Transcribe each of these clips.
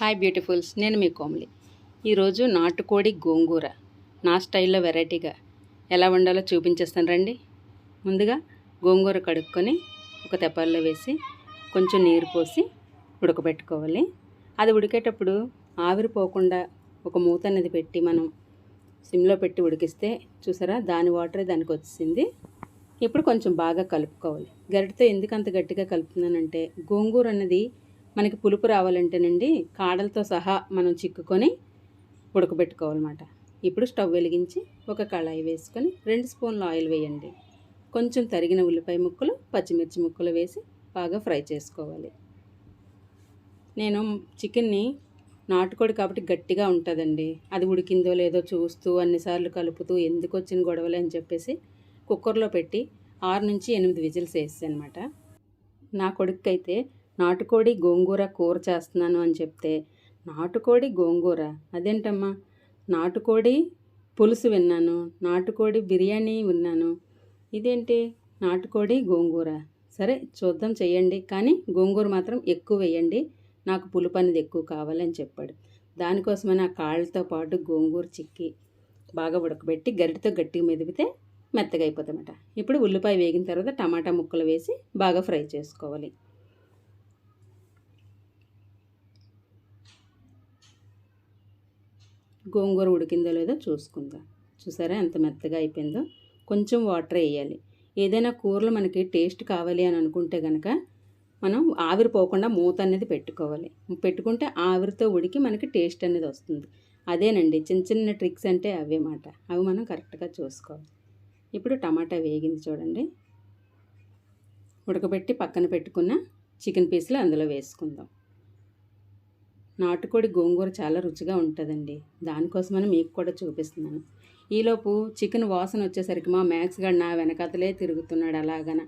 Hi beautifuls నేను మీ కోమలి. ఈరోజు నాటుకోడి గోంగూర. నా స్టైల్లో వెరైటీగా ఎలా వండాలో చూపించేస్తాను రండి. ముందుగా గోంగూర కడుక్కొని ఒక తెప్పల్లో వేసి కొంచెం నీరు పోసి ఉడకబెట్టుకోవాలి. అది ఉడికేటప్పుడు ఆవిరిపోకుండా ఒక మూత అనేది పెట్టి మనం సిమ్లో పెట్టి ఉడికిస్తే చూసారా? దాని వాటరే దానికి వచ్చింది ఇప్పుడు కొంచెం బాగా కలుపుకోవాలి. గరిటతో ఎందుకు అంత గట్టిగా కలుపుతున్నానంటే గోంగూర అన్నది మనకి పులుపు రావాలంటేనండి కాడలతో సహా మనం చిక్కుకొని ఉడకబెట్టుకోవాలన్నమాట. ఇప్పుడు స్టవ్ వెలిగించి ఒక కళాయి వేసుకొని రెండు స్పూన్ల ఆయిల్ వేయండి. కొంచెం తరిగిన ఉల్లిపాయ ముక్కలు పచ్చిమిర్చి ముక్కలు వేసి బాగా ఫ్రై చేసుకోవాలి. నేను చికెన్ని నాటుకోడి కాబట్టి గట్టిగా ఉంటుందండి. అది ఉడికిందో లేదో చూస్తూ అన్నిసార్లు కలుపుతూ ఎందుకు వచ్చిన గొడవలు అని చెప్పేసి కుక్కర్లో పెట్టి ఆరు నుంచి ఎనిమిది విజిల్స్ వేసి అనమాట నా అయితే నాటుకోడి గోంగూర కూర చేస్తున్నాను అని చెప్తే నాటుకోడి గోంగూర? అదేంటమ్మా? నాటుకోడి పులుసు విన్నాను నాటుకోడి బిర్యానీ విన్నాను. ఇదేంటి? నాటుకోడి గోంగూర. సరే చూద్దాం చేయండి కానీ గోంగూర మాత్రం ఎక్కువ వేయండి. నాకు పులుపు అనేది ఎక్కువ కావాలని చెప్పాడు. దానికోసమని ఆ కాళ్ళతో పాటు గోంగూర చిక్కి బాగా ఉడకబెట్టి గరిటతో గట్టిగా మెదిపితే మెత్తగా అయిపోతామట ఇప్పుడు ఉల్లిపాయ వేగిన తర్వాత టమాటా ముక్కలు వేసి బాగా ఫ్రై చేసుకోవాలి. గోంగూర ఉడికిందో లేదో చూసుకుందాం. చూసారా ఎంత మెత్తగా అయిపోయిందో? కొంచెం వాటర్ వేయాలి. ఏదైనా కూరలు మనకి టేస్ట్ కావాలి అని అనుకుంటే కనుక మనం ఆవిరి పోకుండా మూత అనేది పెట్టుకోవాలి. పెట్టుకుంటే ఆవిరితో ఉడికి మనకి టేస్ట్ అనేది వస్తుంది. అదేనండి చిన్న చిన్న ట్రిక్స్ అంటే అవే మాట. అవి మనం కరెక్ట్గా చూసుకోవాలి. ఇప్పుడు టమాటా వేగింది చూడండి. ఉడకబెట్టి పక్కన పెట్టుకున్న చికెన్ పీసులు అందులో వేసుకుందాం. నాటుకోడి గోంగూర చాలా రుచిగా ఉంటుందండి. దానికోసమని మీకు కూడా చూపిస్తున్నాను. ఈలోపు చికెన్ వాసన వచ్చేసరికి మా మ్యాక్స్ గారు నా వెనకాతలే తిరుగుతున్నాడు అలాగన.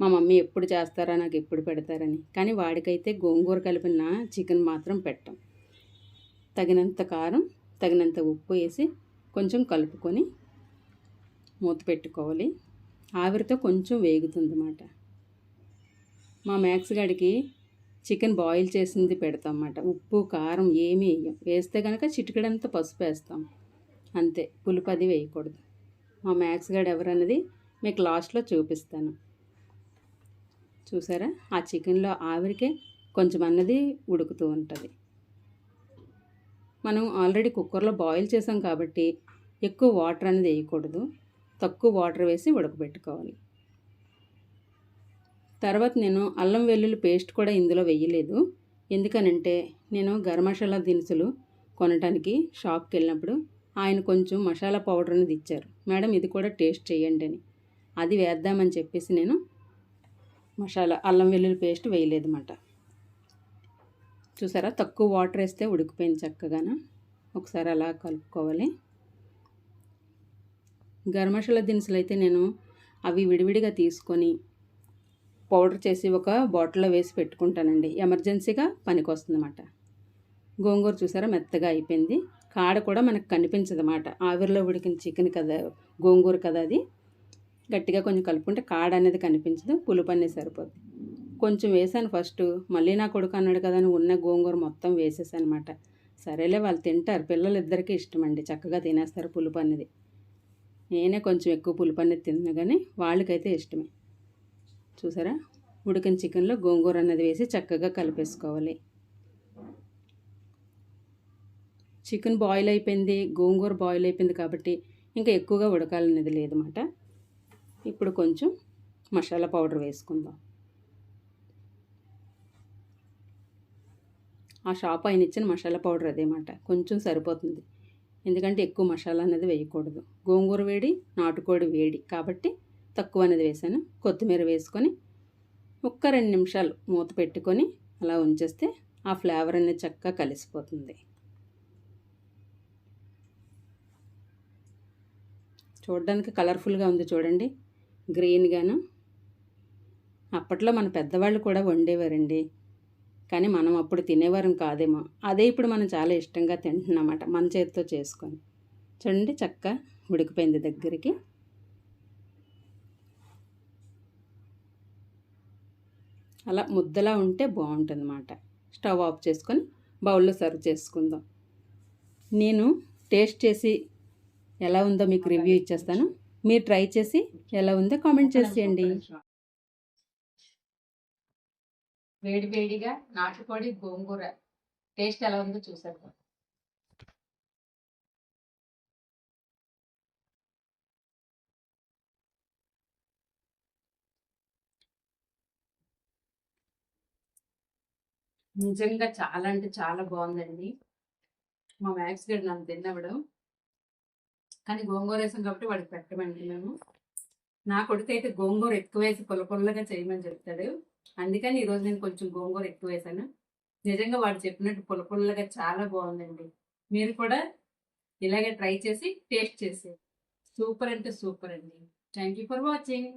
మా మమ్మీ ఎప్పుడు చేస్తారా నాకు ఎప్పుడు పెడతారని. కానీ వాడికైతే గోంగూర కలిపిన చికెన్ మాత్రం పెట్టం. తగినంత కారం తగినంత ఉప్పు వేసి కొంచెం కలుపుకొని మూత పెట్టుకోవాలి. ఆవిరితో కొంచెం వేగుతుంది అన్నమాట మా మ్యాక్స్ గడికి చికెన్ బాయిల్ చేసింది పెడతాం అన్నమాట ఉప్పు కారం ఏమీ వేయం. వేస్తే కనుక చిటికడంత పసుపు వేస్తాం. అంతే. పులుపు అది వేయకూడదు. మా మ్యాక్స్ గడ్ ఎవరన్నది మీకు లాస్ట్లో చూపిస్తాను. చూసారా? ఆ చికెన్లో ఆవిరికే కొంచెం అన్నది ఉడుకుతూ ఉంటుంది. మనం ఆల్రెడీ కుక్కర్లో బాయిల్ చేసాం కాబట్టి ఎక్కువ వాటర్ అనేది వేయకూడదు. తక్కువ వాటర్ వేసి ఉడకబెట్టుకోవాలి. తర్వాత నేను అల్లం వెల్లుల్లి పేస్ట్ కూడా ఇందులో వేయలేదు. ఎందుకనంటే నేను గరం మసాలా దినుసులు కొనడానికి షాప్కి వెళ్ళినప్పుడు ఆయన కొంచెం మసాలా పౌడర్ అనేది ఇచ్చారు. మేడం ఇది కూడా టేస్ట్ చేయండి అని. అది వేద్దామని చెప్పేసి నేను మసాలా అల్లం వెల్లుల్లి పేస్ట్ వేయలేదన్నమాట. చూసారా? తక్కువ వాటర్ వేస్తే ఉడికిపోయింది చక్కగాన. ఒకసారి అలా కలుపుకోవాలి. గరం మసాలా దినుసులు అయితే నేను అవి విడివిడిగా తీసుకొని పౌడర్ చేసి ఒక బాటిల్లో వేసి పెట్టుకుంటానండి. ఎమర్జెన్సీగా పనికి వస్తుందన్నమాట గోంగూర చూసారా? మెత్తగా అయిపోయింది. కాడ కూడా మనకు కనిపించదన్నమాట. ఆవిరిలో ఉడికిన చికెన్ కదా గోంగూర కదా అది. గట్టిగా కొంచెం కలుపుకుంటే కాడ అనేది కనిపించదు. పులుపు అనేది సరిపోద్ది కొంచెం వేసాను ఫస్ట్. మళ్ళీ నా కొడుకు అన్నాడు కదా అని ఉన్న గోంగూర మొత్తం వేసేసాను అనమాట సరేలే వాళ్ళు తింటారు. పిల్లలు ఇద్దరికీ ఇష్టం అండి చక్కగా తినేస్తారు పులుపు అనేది. నేనే కొంచెం ఎక్కువ పులుపు అనేది తిన్నా కానీ వాళ్ళకైతే ఇష్టమే. చూసారా? ఉడికిన చికెన్లో గోంగూర అన్నది వేసి చక్కగా కలిపేసుకోవాలి. చికెన్ బాయిల్ అయిపోయింది గోంగూర బాయిల్ అయిపోయింది కాబట్టి ఇంకా ఎక్కువగా ఉడకాలనేది లేదన్నమాట. ఇప్పుడు కొంచెం మసాలా పౌడర్ వేసుకుందాం. ఆ షాప్ ఆయన ఇచ్చిన మసాలా పౌడర్ అదేమాట. కొంచెం సరిపోతుంది. ఎందుకంటే ఎక్కువ మసాలా అనేది వేయకూడదు. గోంగూర వేడి నాటుకోడి వేడి కాబట్టి తక్కువ అనేది వేసాను. కొత్తిమీర వేసుకొని ఒక్క రెండు నిమిషాలు మూత పెట్టుకొని అలా ఉంచేస్తే ఆ ఫ్లేవర్ అనేది చక్కగా కలిసిపోతుంది. చూడడానికి కలర్ఫుల్గా ఉంది చూడండి. గ్రీన్గాను అప్పట్లో మన పెద్దవాళ్ళు కూడా వండేవారండి. కానీ మనం అప్పుడు తినేవారం కాదేమో. అదే ఇప్పుడు మనం చాలా ఇష్టంగా తింటున్నామాట మన చేతితో చేసుకొని. చూడండి చక్క ఉడికిపోయింది దగ్గరికి. అలా ముద్దలా ఉంటే బాగుంటుంది అన్నమాట స్టవ్ ఆఫ్ చేసుకొని బౌల్లో సర్వ్ చేసుకుందాం. నేను టేస్ట్ చేసి ఎలా ఉందో మీకు రివ్యూ ఇచ్చేస్తాను. మీరు ట్రై చేసి ఎలా ఉందో కామెంట్ చేసేయండి. వేడి వేడిగా నాటుకోడి గోంగూర టేస్ట్ ఎలా ఉందో చూసేద్దాం. నిజంగా చాలా అంటే చాలా బాగుందండి. మా మ్యాక్స్ గడ్ నన్ను తిన్నవడం. కానీ గోంగూర వేసాం కాబట్టి వాడికి పెట్టమండి మేము. నా కొడుకు అయితే గోంగూర ఎక్కువ వేసి పొల పొల్లగా చేయమని చెప్తాడు. అందుకని ఈరోజు నేను కొంచెం గోంగూర ఎక్కువ వేసాను. నిజంగా వాడు చెప్పినట్టు పొల పొల్లగా చాలా బాగుందండి. మీరు కూడా ఇలాగే ట్రై చేసి టేస్ట్ చేసి సూపర్ అంటే సూపర్ అండి. Thank you for watching.